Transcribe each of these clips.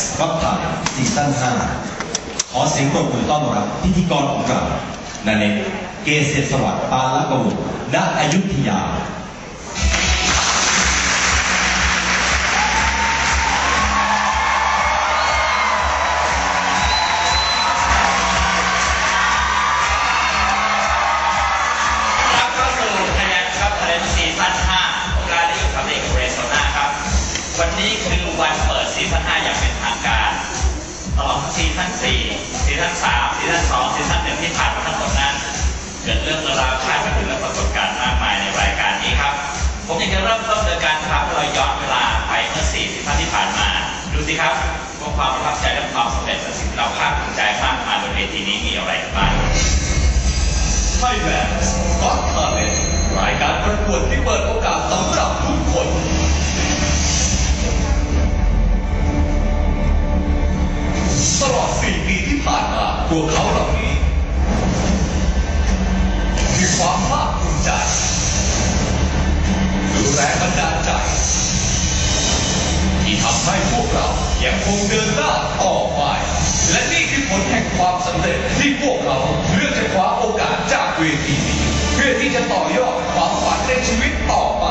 ซ์รับผ่านซีซั่น5ขอเสียงปรบมือต้อนรับพิธีกรของเรานันเองเกษตรสวัสดิ์ปาลกบุตรณอยุธยา เริ่มต้นโดยการพาเราย้อนเวลาไปเมื่อ4ซีซั่นที่ผ่านมา ดูสิครับว่าความประทับใจและความสำเร็จและสิ่งที่เราภาคภูมิใจมากมายบนเวทีนี้มีอะไรกันบ้างไทยแลนด์ก็ทาเลนรายการประกวดที่เปิดโอกาสสำหรับทุกคนตลอด 4 ปีที่ผ่านมาพวกเขาเหล่านี้มีความ ให้พวกเรายังคงเดินหน้าต่อไป และนี่คือผลแห่งความสำเร็จที่พวกเราเลือกจะคว้าโอกาสจากเวทีนี้เพื่อที่จะต่อยอดความฝันในชีวิตต่อไป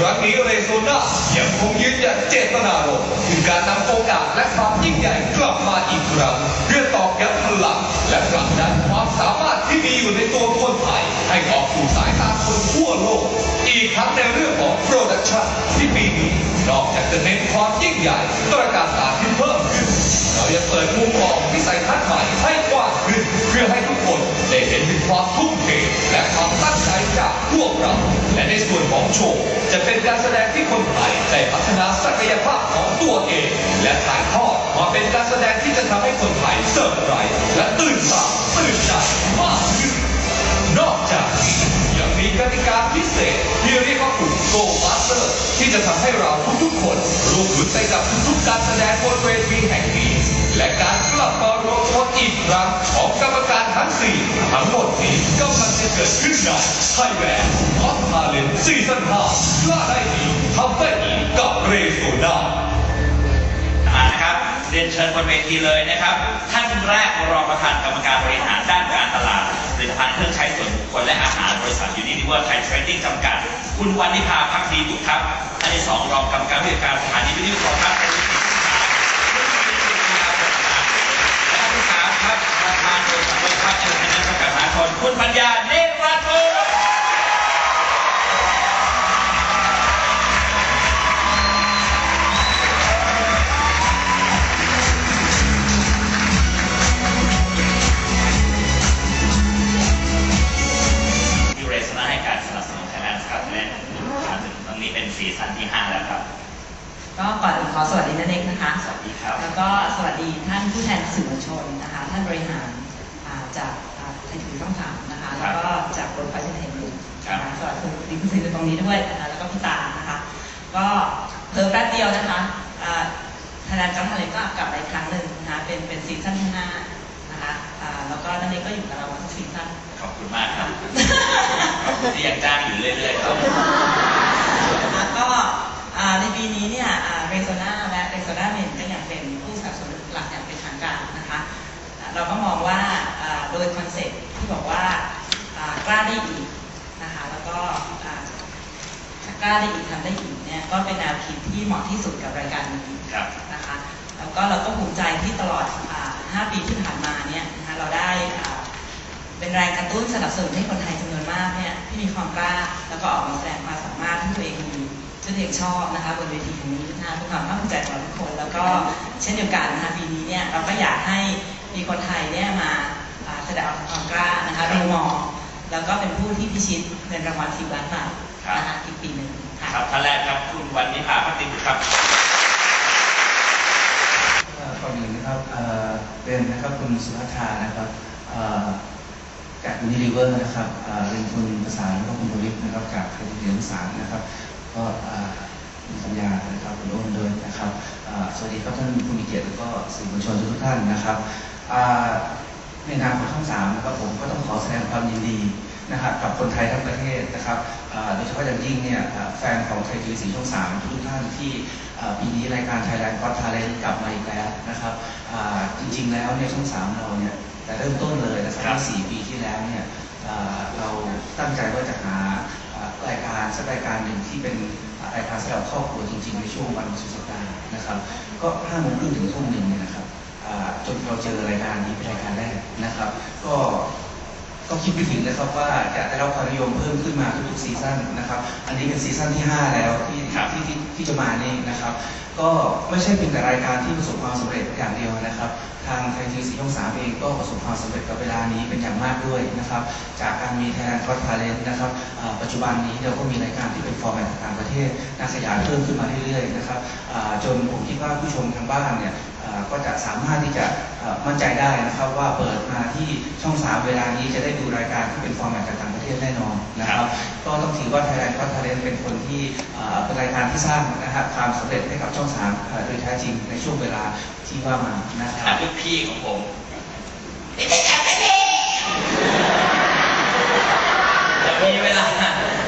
ครั้งนี้เรโซนายังคงยืนหยัดเจตนารมณ์คือการนำโอกาสและความยิ่งใหญ่กลับมาอีกครั้งเพื่อตอกย้ำพลังและผลักดันความสามารถที่มีอยู่ในตัวคนไทยให้ออกสู่สายตาคนทั่วโลก อีกทั้งในเรื่องของโปรดักชั่นที่ปีนี้นอกจากจะเน้นความยิ่งใหญ่ตระการตาที่เพิ่มขึ้น เรายังเปิดมุมมองวิสัยทัศน์ใหม่ให้กว้างขึ้นเพื่อให้ทุกคนได้เห็นถึงความทุ่มเทและความตั้งใจจากพวกเรา และในส่วนของโชว์จะเป็นการแสดงที่คนไทยได้พัฒนาศักยภาพของตัวเอง และถ่ายทอดมาเป็นการแสดงที่จะทำให้คนไทยเสิร์ฟไรส์และตื่นตาตื่นใจมากขึ้นนอกจากนี้ยังมีกติกาพิเศษที่เรียกว่าปุ่มโกมาสเตอร์ที่จะทำให้เราทุกๆคนร่วมลุ้นไปกับทุกๆการแสดงบนเวทีแห่งนี้ และการกลับมารวมตัวอีกครั้งของกรรมการทั้ง 4 ทั้งหมดนี้กำลังจะเกิดขึ้นในไทยแลนด์ฮอตทาเลนซีซั่น5กล้าได้ดีทำได้ดีกับเรโซนามานะครับเรียนเชิญบนเวทีเลยนะครับ ท่านแรกรองประธานกรรมการบริหารด้านการตลาดผลิตภัณฑ์เครื่องใช้ส่วนบุคคลและอาหารบริษัทยูนิเวอร์ไทยเทรดดิ้งจำกัด คุณวันนิพาพักดีบุตรครับท่านที่สองรองกรรมการผู้จัดการสถานีวิทยุโทรทัศน์เป็นสิทธิและที่สามครับ ประธานบริษัทบริษัทเอ็นเจร์เนชั่นจำกัดมหาชนคุณปัญญาเนรวัฒน์ที่ เพิ่มแป๊บเดียวนะคะอ่าทนายจังทะเลก็กลับมาอีกครั้งหนึ่งนะคะเป็นเป็นซีซั่นที่ห้านะคะอ่าแล้วก็นันเอกก็อยู่กับเรามาสักซีซั่นขอบคุณมากครับขอบคุณที่ยังจ้างอยู่เรื่อยๆครับแล้วก็อ่าในปีนี้เนี่ยเรโซนาและเรโซนาเมนก็ยังเป็นผู้สนับสนุนหลักอย่างเป็นทางการนะคะอ่าเราก็มองว่าอ่าโดยคอนเซ็ปต์ที่บอกว่าอ่ากล้าได้อีกนะคะแล้วก็อ่ากล้าได้อีกทำได้อีก เนี่ยก็เป็นแนวคิดที่เหมาะที่สุดกับรายการนี้ครับนะคะแล้วก็เราก็ภูมิใจที่ตลอดอ่า5ปีที่ผ่านมาเนี่ยนะคะเราได้อ่าเป็นแรงกระตุ้นสนับสนุนให้คนไทยจำนวนมากเนี่ยที่มีความกล้าแล้วก็ออกมาแสดงความสามารถที่ตัวเองมีที่ตัวเองชอบนะคะบนเวทีแห่งนี้นะคะเป็นความภาคภูมิใจของเราทุกคน แล้วก็เช่นเดียวกันนะคะปีนี้เนี่ยเราก็อยากให้มีคนไทยเนี่ยมาอ่าแสดงออกถึงความกล้านะคะโรมอแล้วก็เป็นผู้ที่พิชิตเงินรางวัล10ล้านบาทนะคะอีกปีหนึ่ง ครับท่านแรกครับคุณวันนิพาพักดีบุตรครับก่อนอื่นนะครับเป็นนะครับคุณสุภัทานะครับจากยูนิลิเวอร์นะครับเอ่อเป็นคุณประสาแล้วก็คุณบริษนะครับจากไทยทีวีสารนะครับ ก็มีสัญญานะครับคุณโอ้นเดินนะครับสวัสดีครับท่านผู้มีเกียรติแล้วก็สื่อมวลชนทุกท่านนะครับในนามของช่องสามนะครับผมก็ต้องขอแสดงความยินดี นะครับกับคนไทยทั้งประเทศนะครับเอ่อโดยเฉพาะอย่างยิ่งเนี่ยเอ่อแฟนของไทยทีวีสีช่องสามทุกๆท่านที่เอ่อปีนี้รายการ Thailand Got Talent กลับมาอีกแล้วนะครับอ่าจริงๆแล้วเนี่ยช่องสามเราเนี่ยแต่เริ่มต้นเลยนะครับครับเมื่อสี่ปีที่แล้วเนี่ยอ่าเราตั้งใจว่าจะหาอ่ารายการสักรายการหนึ่งที่เป็นรายการสำหรับครอบครัวจริงๆ ในช่วงวันสุดสัปดาห์นะครับก็ห้าโมงครึ่งถึงทุ่มหนึ่งเนี่ยนะครับอ่าจนเราเจอรายการนี้เป็นรายการแรกนะครับ ก็ ก็คิดไม่ถึงนะครับว่าจะได้รับความนิยมเพิ่มขึ้นมาทุกๆซีซั่นนะครับ อันนี้เป็นซีซั่นที่ 5 แล้วที่ครับที่ที่ที่จะมานี่นะครับ ก็ไม่ใช่เพียงแต่รายการที่ประสบความสำเร็จอย่างเดียวนะครับ ทางไทยทีวีสีช่องสามเองก็ประสบความสำเร็จกับเวลานี้เป็นอย่างมากด้วยนะครับ จากการมี Thailand Got Talent นะครับอ่าปัจจุบันนี้เราก็มีรายการที่เป็นฟอร์แมตต่างประเทศน่าขยายเพิ่มขึ้นมาเรื่อยๆนะครับอ่าจนผมคิดว่าผู้ชมทางบ้านเนี่ยอ่า ก็จะสามารถที่จะเอ่อมั่นใจได้นะครับว่าเปิดมาที่ช่องสามเวลานี้จะได้ดูรายการที่เป็นฟอร์แมตจากต่างประเทศแน่นอนนะคครัรับบก็ต้องถือว่า Thailand Got Talent เป็นคนที่อ่าเป็นรายการที่สร้างนะครับความสำเร็จให้กับช่องสามเอ่อโดยแท้จริงในช่วงเวลาที่ว่ามานะคอะรับลูกพี่ของผมจะมีเวลา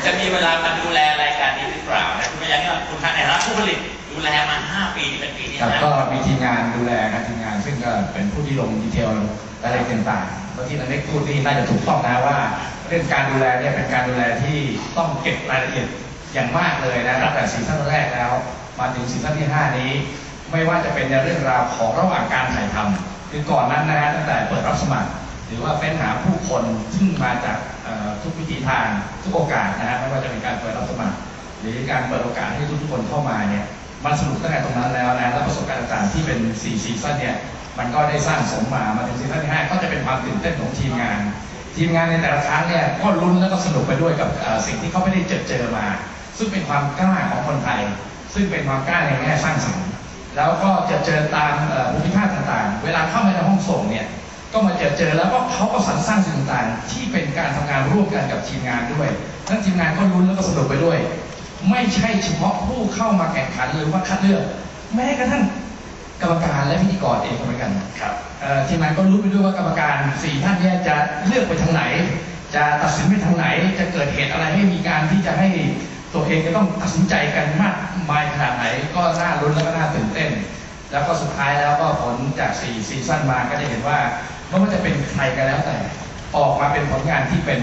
จะมีเวลามาดูแลรายการนี้หรือเปล่านะคุณพยานี่ว่าคุณท่านในฐานะผู้ผลิต ดูแลมา5ปีนี่เป็นปีที่ครับห้าก็มีทีมงานดูแลนะทีมงาน ซึ่งก็เป็นผู้ที่ลงดีเทลรายละเอียดต่างๆบางทีนันเล็กพูดนี่น่าจะถูกต้องนะว่า เรื่องการดูแลเนี่ยเป็นการดูแลที่ต้องเก็บรายละเอียดอย่างมากเลยนะตั้งแต่ซีซั่นแรกแล้ว มาถึงซีซั่นที่5นี้ ไม่ว่าจะเป็นในเรื่องราวของระหว่างการถ่ายทำคือก่อนนั้นนะฮะตั้งแต่เปิดรับสมัคร หรือว่าเฟ้นหาผู้คนซึ่งมาจากทุกวิธีทางทุกโอกาสนะฮะไม่ว่าจะเป็นการเปิดรับสมัคร หรือการเปิดโอกาสให้ทุกๆคนเข้ามาเนี่ย มันสนุกตั้งแต่ตรงนั้นแล้วนะแล้วประสบการณ์ต่างๆที่เป็น4ซีซั่นเนี่ยมันก็ได้สร้างสมมามาถึงซีซั่นที่5ก็จะเป็นความตื่นเต้นของทีมงาน ทีมงานในแต่ละครั้งเนี่ยก็ลุ้นแล้วก็สนุกไปด้วยกับสิ่งที่เขาไม่ได้เจอเจอมา ซึ่งเป็นความกล้าของคนไทย ซึ่งเป็นความกล้าในแง่สร้างสรรค์แล้วก็จะเจอตามภูมิภาคต่างๆ เวลาเข้ามาในห้องส่งเนี่ยก็มาเจอเจอแล้วก็เขาก็สรรสร้างสิ่งต่างๆ ที่เป็นการทำงานร่วมกันกับทีมงานด้วยทั้นทีมงานก็ลุ้นแล้วก็สนุกไปด้วย ไม่ใช่เฉพาะผู้เข้ามาแข่งขันหรือว่าคัดเลือก แม้กระทั่งกรรมการและพิธีกรเองก็เหมือนกันครับเอ่อทีมงานก็รู้ไปด้วยว่ากรรมการสี่ท่านเนี่ยจะเลือกไปทางไหน จะตัดสินไปทางไหน จะเกิดเหตุอะไรให้มีการที่จะให้ตัวเองจะต้องตัดสินใจกันมากมายขนาดไหน ก็น่าลุ้นแล้วก็น่าตื่นเต้น แล้วก็สุดท้ายแล้วก็ผลจากสี่ซีซั่นมาก็จะเห็นว่าไม่ว่าจะเป็นใครก็แล้วแต่ ออกมาเป็นผลงานที่เป็น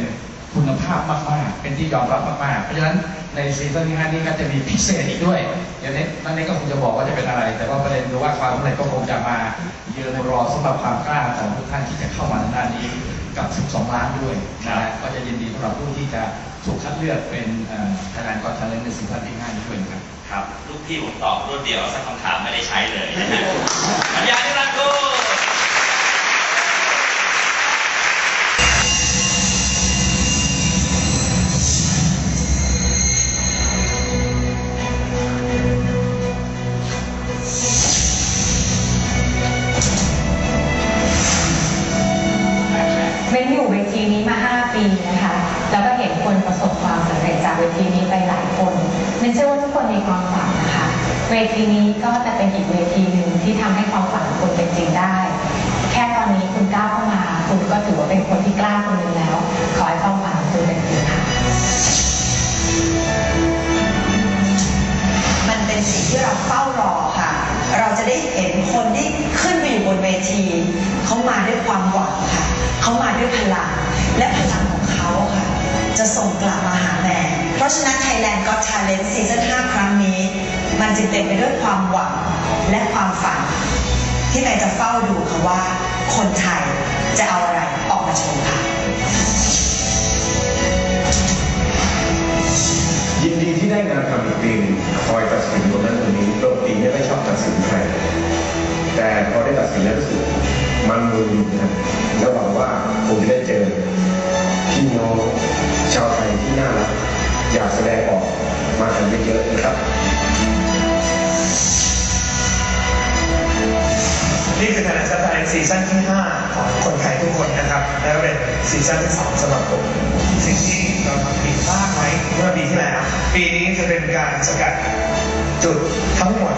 คุณภาพมากๆ เป็นที่ยอมรับมากๆ เพราะฉะนั้น ในซีซั่นที่ห้านี้ก็จะมีพิเศษอีกด้วยอย่างนี้นั่นนี่ก็คงจะบอกว่าจะเป็นอะไร แต่ว่าประเด็นคือว่าความสำเร็จก็คงจะมายืนรอสำหรับความกล้าของทุกท่านที่จะเข้ามาในด้านนี้กับ 12 ล้านด้วยนะฮะก็จะยินดีสำหรับผู้ที่จะถูกคัดเลือกเป็นไทยแลนด์กอล์ฟทาเลนในซีซั่นที่ห้านี้ด้วยนะครับครับ ลูกพี่ผมตอบรวดเดียวสักคำถามไม่ได้ใช้เลยนะฮะปัญญานิรันดร์กู วทีนี้ก็จะเป็นอีกเวทีหนึ่งที่ทำให้ความฝันของคุณเป็นจริงได้ แค่ตอนนี้คุณก้าวเข้ามา คุณก็ถือว่าเป็นคนที่กล้าคนหนึ่งแล้ว ขอให้ความฝันของคุณเป็นจริงค่ะ มันเป็นสิ่งที่เราเฝ้ารอค่ะ เราจะได้เห็นคนที่ขึ้นไปอยู่บนเวทีเขามาด้วยความหวังค่ะเขามาด้วยพลังและพลังของเขาค่ะ จะส่งกลับมาหาแมนเพราะฉะนั้น Thailand Got Talent ซีซั่น5ครั้งนี้ มันจึงเต็มไปด้วยความหวังและความฝัน ที่แมนจะเฝ้าดูค่ะว่า คนไทยจะเอาอะไรออกมาโชว์ค่ะ ยินดีที่ได้งานทำอีกปีหนึ่งคอยตัดสินคนนั้นคนนี้ปกติไม่ชอบตัดสินใครแต่พอได้ตัดสินแล้วรู้สึกมันมือนะ การสกัดจุดทั้งหมด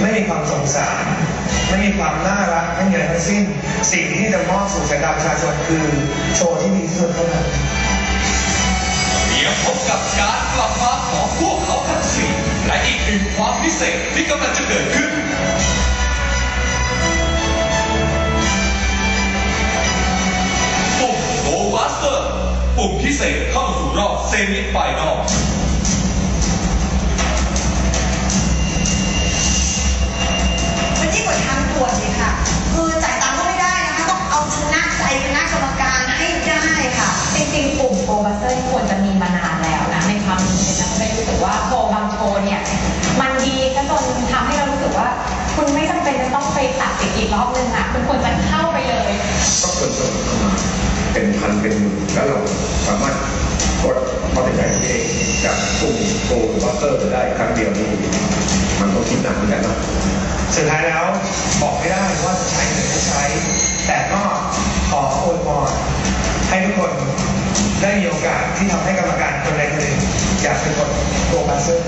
ไม่มีความสงสาร ไม่มีความน่ารักไม่มีอะไรทั้งสิ้น สิ่งที่จะมอบสู่สายตาประชาชนคือโชว์ที่ดีที่สุดเท่านั้นเดี๋ยวพบกับการกลับมาของพวกเขาทั้งสี่และอีกหนึ่งความพิเศษที่กำลังจะเกิดขึ้นปุ่มโกบัสเตอร์ปุ่มพิเศษเข้าสู่รอบเซมิไฟนอล ริงๆปุ่มโปรบัสเตอร์ควรจะมีมานานแล้วนะในความรู้สึกนะไม่รู้สึกว่าโชว์บางโชว์เนี่ยมันดีก็จนทำให้เรารู้สึกว่า คุณไม่จำเป็นจะต้องไปตัดสินอีกรอบนึงอะคุณควรจะเข้าไปเลย ก็คนสมัครเข้ามาเป็นพันเป็นหมื่นแล้วเราสามารถกดความเป็นใจตัวเองจากปุ่มโกลบัสเตอร์ได้ครั้งเดียวนี่มันต้องคิดหนักเหมือนกันเนาะสุดท้ายแล้วบอกไม่ได้ว่าจะใช้หรือไม่ใช้ แต่ก็ขอโอวยพรให้ทุกคน ได้มีโอกาสที่ทำให้กรรมการคนใดคนหนึ่งอยากเป็นคนโกบัสเซอร์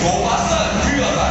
โกบัสเซอร์คืออะไร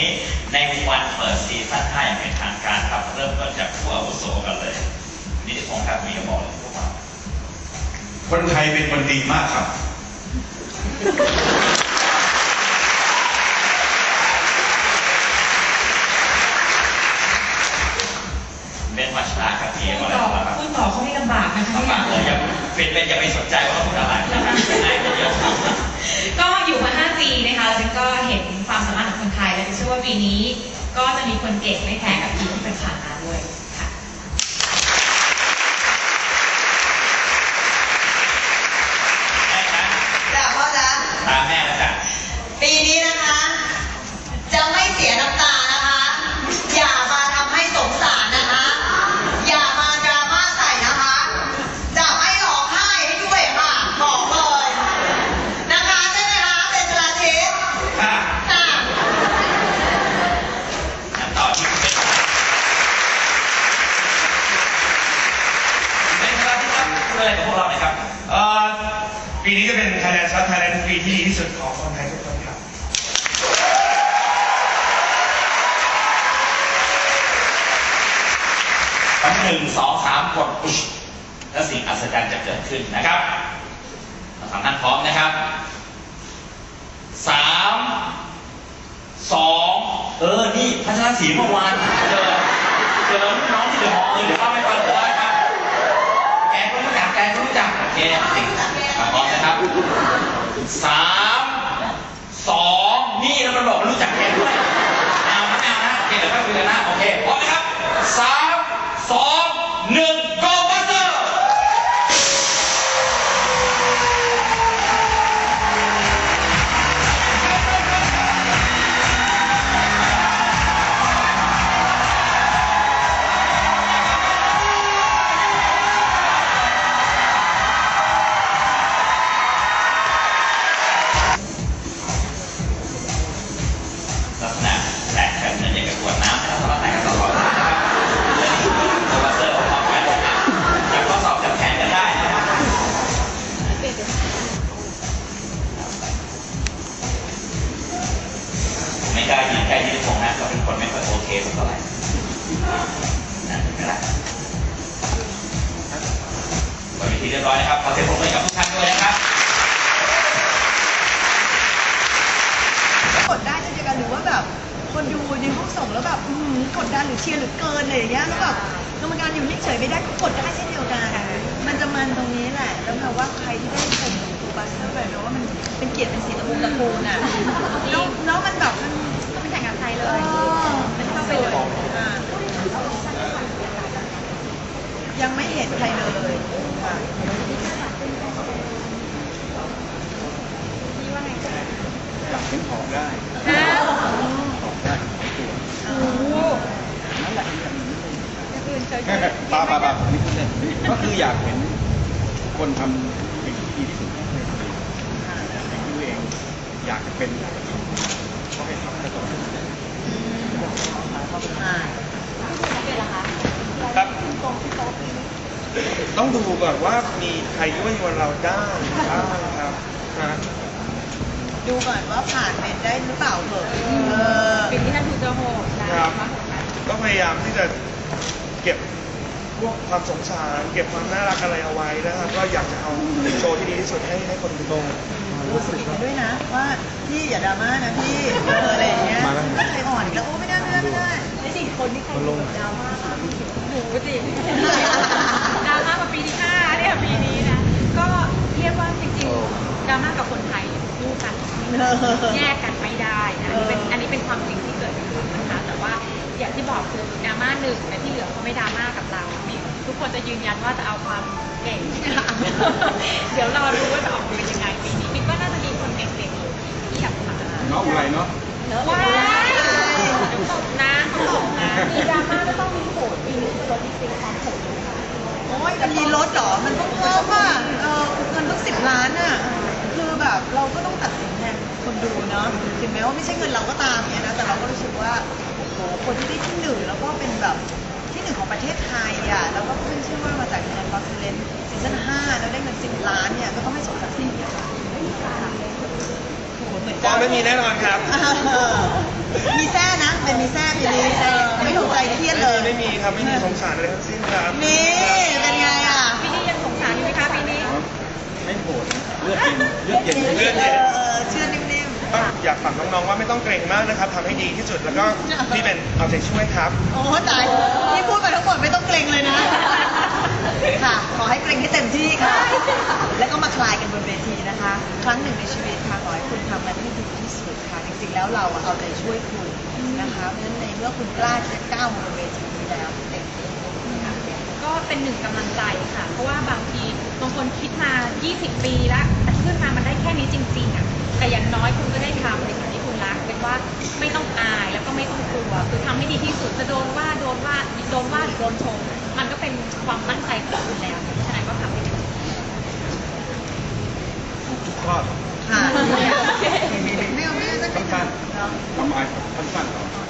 นี้ในวันเปิดซีซั่น5อย่างเป็นทางการครับ เริ่มต้นจากผู้อาวุโสกันเลย นิติพงศ์ครับมีจะบอกเลยพวกเราคนไทยเป็นคนดีมากครับเบนวัชราครับมีพูอะดไรต่อบ้างครับพูดต่อเขาไม่ลำบากนะคะลำบากเลยอย่าเป็นเป็นอย่าไปสนใจว่าเขาพูดอะไรนะครับง่ายไปเยอะก็อยู่มา 5 ปีนะคะแล้วฉันก็เห็นความสามารถของคนไทยและเชื่อว่าปีนี้ก็จะมีคนเก่งไม่แพ้กับปีที่ผ่านมาาสีเมื่อวานเจอเจอรุ่นน้องที่เดือดร้อนเลยเดี๋ยวเล่าให้ฟังเลยครับแกก็รู้จักแกก็รู้จักโอเคสิพร้อมนะครับสามสองนี่แล้วมันบอกมันรู้จักแกด้วยไม่เอานะไม่เอานะโอเคเดี๋ยวค่อยคุยกันนะโอเคพร้อมนะครับสามสอง ทีเรียบร้อยนะครับขอเสียงปรบมือให้กับทุกท่านด้วยนะครับคนดูในห้องส่งแล้วแบบอื้อหือกดดันหรือเชียร์หรือเกินอะไรอย่างเงี้ยแล้วแบบกรรมการอยู่นิ่งเฉยไม่ได้ก็กดได้เช่นเดียวกัน มันจะมันตรงนี้แหละ แล้วแบบว่าใครที่ได้ชมบูบัสเตอร์แบบนี้ว่ามันเป็นเกียรติเป็นสีตระกูลตระกูลอะแล้วแล้วมันแบบมันก็เป็นแข่งกับไทยเลยเป็นเข้าไปเลยอ่ายังไม่เห็นใครเลย ค่ะเป็นหอมได้ปาปาปาอันนี้พูดเล่นก็คืออยากเห็นคนทำสิ่งที่ดีที่สุดให้ตัวเองอย่างที่ตัวเองอยากจะเป็นก็ให้ทำให้ต่ออ่าครับ ต้องดูก่อนว่ามีใครที่ว่าอยู่กับเราได้บ้างครับนะดูก่อนว่าผ่านเป็นได้หรือเปล่าเถอะเออปีนี้ท่านถูกจะโหดนะครับก็พยายามที่จะเก็บพวกความสงสารเก็บความน่ารักอะไรเอาไว้นะครับก็อยากจะเอาโชว์ที่ดีที่สุดให้ให้คนดูรู้สึกกันด้วยนะว่าพี่อย่าดราม่านะพี่เอออะไรอย่างเงี้ยก็ใจอ่อนอีกแล้วโอ้ไม่ได้ไม่ได้ไม่ได้ไอ้สี่คนนี่ใครลงดราม่าคะหนูสิดราม่ามา ปีที่ห้าเนี่ยปีนี้นะ ก็เรียกว่าจริงๆดราม่ากับคนไทยคู่กันแยกกันไม่ได้นะอันนี้เป็นอันนี้เป็นความจริงที่เกิดขึ้นนะคะ แต่ว่าอย่างที่บอกคือดราม่าหนึ่งแต่ที่เหลือเขาไม่ดราม่ากับเรามีทุกคนจะยืนยันว่าจะเอาความเก่ง เดี๋ยวรอดูว่าจะออกมาเป็นยังไงปีนี้มินก็น่าจะมีคนเก่งๆอยู่ที่อยากมาเนาะอุไรเนาะว้ายตกนะเขาตกนะมีดราม่าก็ต้องมีโหดปีนี้รถจริงๆความโหด โอ้ยมันมีรถเหรอ มันต้องเพิ่มอะเออเงินต้องสิบล้านอะ คือแบบเราก็ต้องตัดสินแทนคนดูเนาะ ถึงแม้ว่าไม่ใช่เงินเราก็ตามเนี่ยนะ แต่เราก็รู้สึกว่าโอ้โหคนที่ได้ที่หนึ่งแล้วก็เป็นแบบที่หนึ่งของประเทศไทยอะ แล้วก็ขึ้นชื่อว่ามาจากงานบอสเลนซีซั่นห้าแล้วได้เงินสิบล้านเนี่ย ก็ต้องให้สมศักดิ์ศรีค่ะโอ้โหเหมือนก็กันไม่มีแน่นอนครับเออ มีแซ่นะ เป็นมีแซ่ปีนี้เออไม่ถูกใจเครียดเลย ไม่มีครับไม่มีสงสารอะไรทั้งสิ้นครับนี่ เป็นไงอะ ปีนี้ยังสงสารอยู่ไหมคะปีนี้ไม่โหดเลือดเย็นเลือดเย็นเลือดเย็น เออเชื่อนิ่มก็อยากฝากน้องๆว่าไม่ต้องเกรงมากนะครับทำให้ดีที่สุดแล้วก็พี่เป็นเอาใจช่วยครับ ๆ โอ้ตายที่พูดมาทั้งหมดไม่ต้องเกรงเลยนะ ค่ะ ขอให้เกรงให้เต็มที่ค่ะ แล้วก็มาคลายกันบนเวทีนะคะ ครั้งหนึ่งในชีวิตค่ะ ขอให้คุณทำมันให้ดีที่สุดค่ะจ ริงๆแล้วเราอะเอาใจช่วยคุณนะคะเพราะฉะนั้นในเมื่อคุณกล้าที่จะก้าวมาบนเวทีนี้แล้วเต็มที่ค่ะก็เป็นหนึ่งกำลังใจค่ะ เพราะว่าบางทีบางคนคิดมา 20 ปีแล้วแต่ขึ้นมามันได้แค่นี้จริงๆอะแต่อย่างน้อยคุณก็ได้ทำในสิ่งที่คุณรักเป็นว่าไม่ต้องอายแล้วก็ไม่ต้องกลัวคือทำให้ดีที่สุดจะโดนว่าโดนว่าโดนว่าหรือโดนชมมันก็เป็นความตั้งใจของคุณแล้วเพราะฉะนั้นก็ทำให้ดีทุกข้อค่ะ โอเคไม่เอาไม่เอาณสั้นๆ